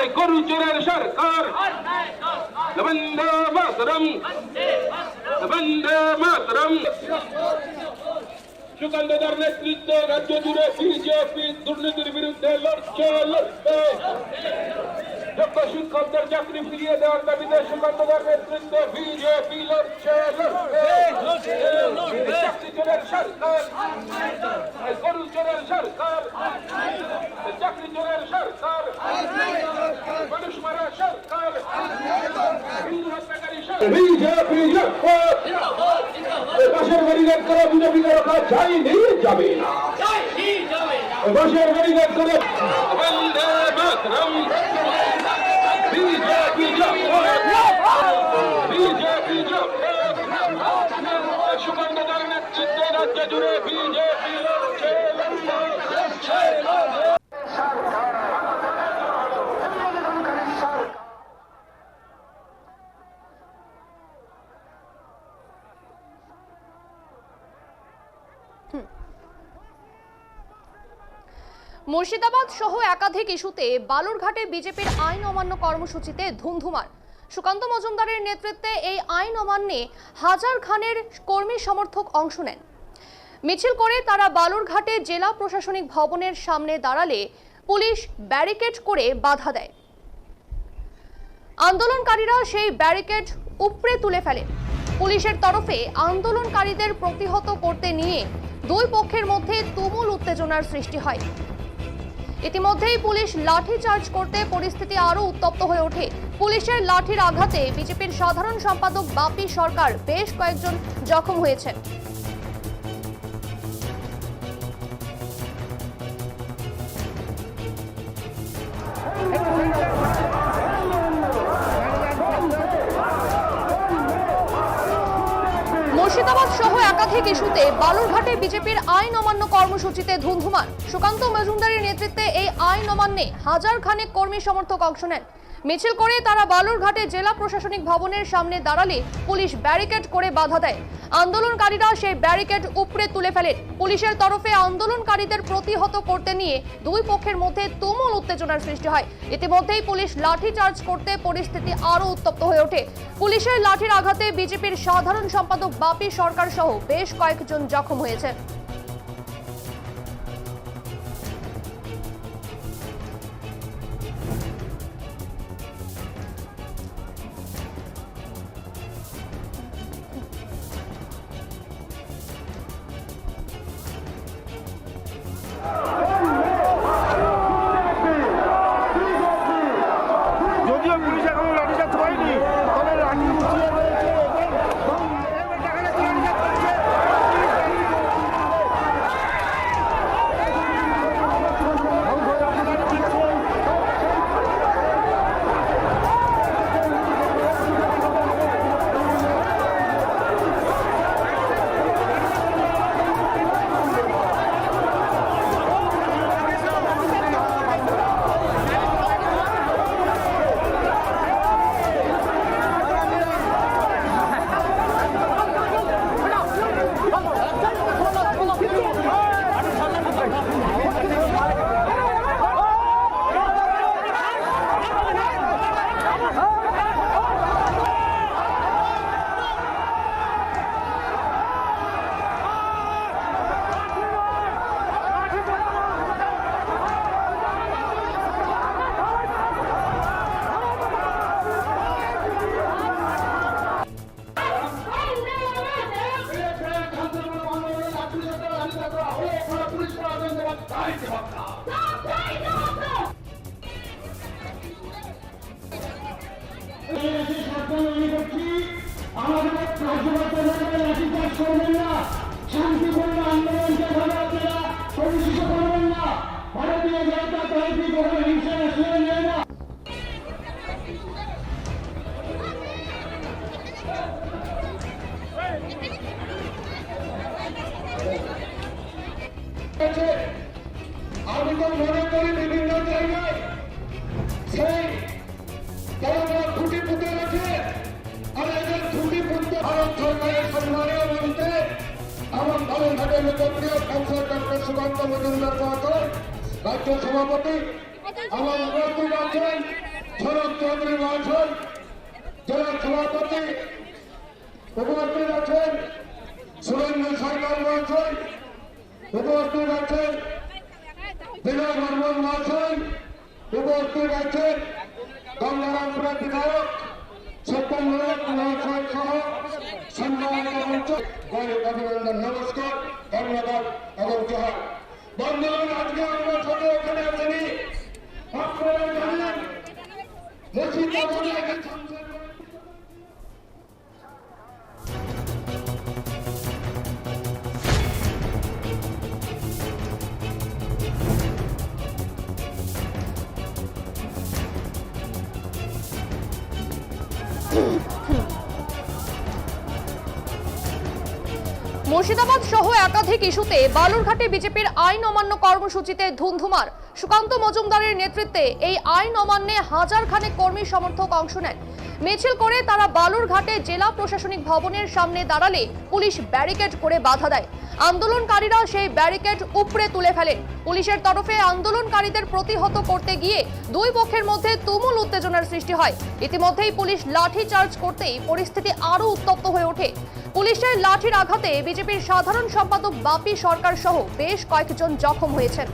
এই গরু চোরের সরকার বন্দে মাতরম বন্দে মাতরম সুকান্তদার নেতৃত্বে রাজ্য জুড়ে বিজেপি দুর্নীতির বিরুদ্ধে লড়ছে লড়বে যোগ্য শিক্ষকদের চাকরি ফিরিয়ে দেওয়ার দাবিতে সুকান্তদার নেতৃত্বে বিজেপি লড়ছে লড়বে চাকরি চোরের সরকার এই গরু চোরের সরকার এই চাকরি চোরের সরকার মানুষ মারা সরকার হিন্দু হত্যাকারী সরকার বিজেপি বাসের ব্যারিকেড করে বিজেপিকে রক্ষা যায়নি যাবে না বাসের ব্যারিকেড করে বন্দে মাতরম বিজেপি বিজেপি সুগন্ধ নেতৃত্বে রাজ্য জুড়ে বিজেপি মুর্শিদাবাদ সহ একাধিক ইস্যুতে বালুরঘাটে বিজেপির আইন অমান্য কর্মসূচিতে ধুমধুমার। সুকান্ত মজুমদারের নেতৃত্বে এই আইন অমান্যে হাজার খানের কর্মী সমর্থক অংশ নেন। মিছিল করে তারা বালুরঘাটে জেলা প্রশাসনিক ভবনের সামনে দাঁড়ালে পুলিশ ব্যারিকেড করে বাধা দেয়। আন্দোলনকারীরা সেই ব্যারিকেড উপড়ে তুলে ফেলে। পুলিশের তরফে আন্দোলনকারীদের প্রতিহত করতে নিয়ে দুই পক্ষের মধ্যে তুমুল উত্তেজনার সৃষ্টি হয়। ইতিমধ্যেই পুলিশ লাঠি চার্জ করতে পরিস্থিতি আরও উত্তপ্ত হয়ে ওঠে। পুলিশের লাঠির আঘাতে বিজেপির সাধারণ সম্পাদক বাপি সরকার বেশ কয়েকজন জখম হয়েছেন। মুর্শিদাবাদ সহ একাধিক ইস্যুতে বালুরঘাটে বিজেপির আইন অমান্য কর্মসূচিতে ধুন্ধুমার সুকান্ত মজুমদারের নেতৃত্বে এই আইন অমান্যে হাজার খানেক কর্মী সমর্থক অংশ নেন। মিছিল করে তারা বালুরঘাটে জেলা প্রশাসনিক ভবনের সামনে দাঁড়ালে পুলিশ ব্যারিকেড করে বাধা দেয়। আন্দোলনকারীরা সেই ব্যারিকেড উপড়ে তুলে ফেলেন। পুলিশের তরফে আন্দোলনকারীদের প্রতিহত করতে নিয়ে দুই পক্ষের মধ্যে তুমুল উত্তেজনার সৃষ্টি হয়। ইতিমধ্যেই পুলিশ লাঠি চার্জ করতে পরিস্থিতি আরও উত্তপ্ত হয়ে ওঠে। পুলিশের লাঠির আঘাতে বিজেপির সাধারণ সম্পাদক বাপি সরকার সহ বেশ কয়েকজন জখম হয়েছে রাজ্যবাসীদের লাঠিচার্জ করবেন না শান্তিপূর্ণ আন্দোলনকে ভাবে আপনারা পরিচিত আমি তো মনে করি বিভিন্ন জায়গায় সেই সরকারের সম্মানীয় মন্ত্রী আমার বালুরঘাটের লোকপ্রিয় কাউন্সিলর ডক্টর সুকান্ত মজুমদার সহকার রাজ্য সভাপতি আমার উপস্থিত আছেন শরৎ চৌধুরী মহাশয় জেলা সভাপতি উপস্থিত আছেন বিধায়ক সত্যম মহাশয় নমস্কার ধন্যবাদ এবং জোহার মুর্শিদাবাদ সহ একাধিক ইস্যুতে বালুরঘাটে বিজেপির আইন অমান্য কর্মসূচিতে ধুন্ধুমার। সুকান্ত মজুমদারের নেতৃত্বে এই আইন অমান্যে হাজার খানেক কর্মী সমর্থক অংশ নেন। মিছিল করে তারা বালুরঘাটে জেলা প্রশাসনিক ভবনের সামনে দাঁড়ালে পুলিশ ব্যারিকেড করে বাধা দেয়। আন্দোলনকারীরা সেই ব্যারিকেড উপড়ে তুলে ফেলে পুলিশের তরফে আন্দোলনকারীদের প্রতিহত করতে গিয়ে দুই পক্ষের মধ্যে তুমুল উত্তেজনার সৃষ্টি হয়। ইতিমধ্যেই পুলিশ লাঠি চার্জ করতেই পরিস্থিতি আরও উত্তপ্ত হয়ে ওঠে। পুলিশের লাঠির আঘাতে বিজেপির সাধারণ সম্পাদক বাপি সরকার সহ বেশ কয়েকজন জখম হয়েছেন।